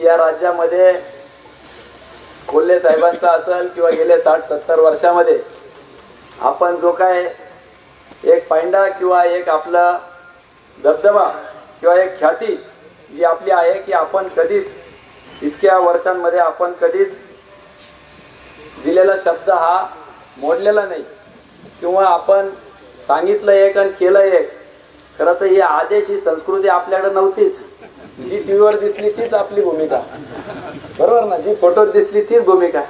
की या राज्यामध्ये कोल्हे साहेबांचा असेल किंवा गेले साठ सत्तर वर्षामध्ये आपण जो काय एक पांडा किंवा एक आपला दबदबा किंवा एक ख्याती जी आपली आहे की आपण कधीच इतक्या वर्षांमध्ये आपण कधीच दिलेला शब्द हा मोडलेला नाही. किंवा आपण सांगितलं एक आणि केलं एक खरं तर ही आदेश ही संस्कृती आपल्याकडे नव्हतीच. जी टी व्हीवर दिसली तीच आपली भूमिका. बरोबर ना? जी फोटोत दिसली तीच भूमिका.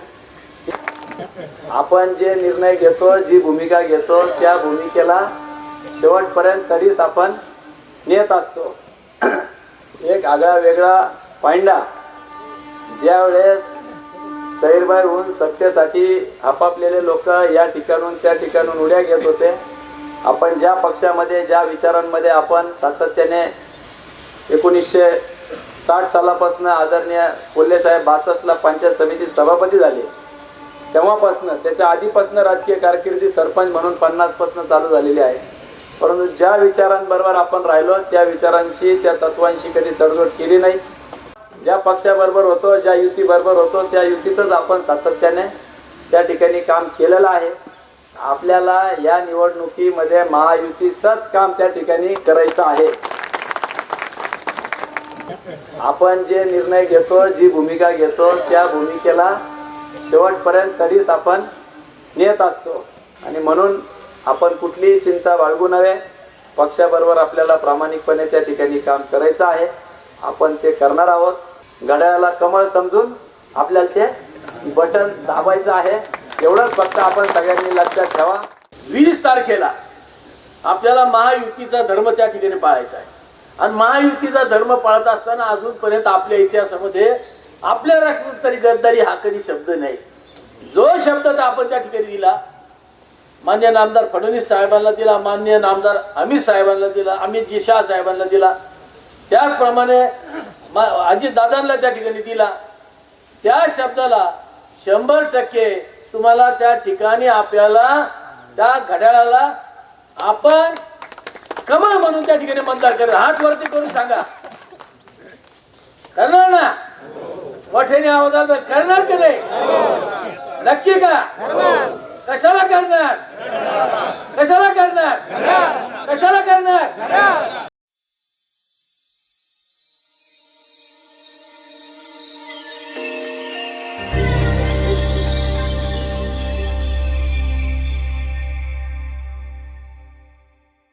आपण जे निर्णय घेतो जी भूमिका घेतो त्या भूमिकेला शेवटपर्यंत कधीच आपण नेत असतो. एक आगळा वेगळा पांडा ज्या वेळेस सैरबाई होऊन सत्तेसाठी आपापलेले लोक या ठिकाणून त्या ठिकाणून उड्या घेत होते. आपण ज्या पक्षामध्ये ज्या विचारांमध्ये आपण सातत्याने एकोणीसशे साठ सालापासून आदरणीय कोल्हेसाहेब बासष्टला पंचायत समिती सभापती झाले. तेव्हापासनं त्याच्या आधीपासनं राजकीय कारकिर्दी सरपंच म्हणून पन्नासपासनं चालू झालेली आहे. परंतु ज्या विचारांबरोबर आपण राहिलो त्या विचारांशी त्या तत्वांशी कधी तडजोड केली नाही. ज्या पक्षाबरोबर होतो ज्या युतीबरोबर होतो त्या युतीचंच आपण सातत्याने त्या ठिकाणी काम केलेलं आहे. आपल्याला या निवडणुकीमध्ये महायुतीचंच काम त्या ठिकाणी करायचं आहे. आपण जे निर्णय घेतो जी भूमिका घेतो त्या भूमिकेला शेवटपर्यंत कधीच आपण नेत असतो. आणि म्हणून आपण कुठलीही चिंता बाळगू नये. पक्षाबरोबर आपल्याला प्रामाणिकपणे त्या ठिकाणी काम करायचं आहे. आपण ते करणार आहोत. घड्याळाला कमळ समजून आपल्याला ते बटन दाबायचं आहे. एवढंच फक्त आपण सगळ्यांनी लक्षात ठेवा. वीस तारखेला आपल्याला महायुतीचा धर्म त्या ठिकाणी पाळायचा आहे. आणि महायुतीचा धर्म पाळत असताना अजूनपर्यंत आपल्या इतिहासामध्ये आपल्या राष्ट्रात तरी गद्दारी हा कधी शब्द नाही. जो शब्द तर आपण त्या ठिकाणी दिला मान्य नामदार फडणवीस साहेबांना दिला मान्य नामदार अमित साहेबांना दिला अमित जी शाह साहेबांना दिला त्याचप्रमाणे अजित दादांना त्या ठिकाणी दिला. त्या शब्दाला शंभर टक्के तुम्हाला त्या ठिकाणी आपल्याला त्या घड्याळाला आपण कमळ म्हणून त्या ठिकाणी मतदार करणार हात वरती करून सांगा. करणार ना? मोठ्याने आवाजात करणार की नाही? नक्की का? कशाला करणार? कशाला करणार?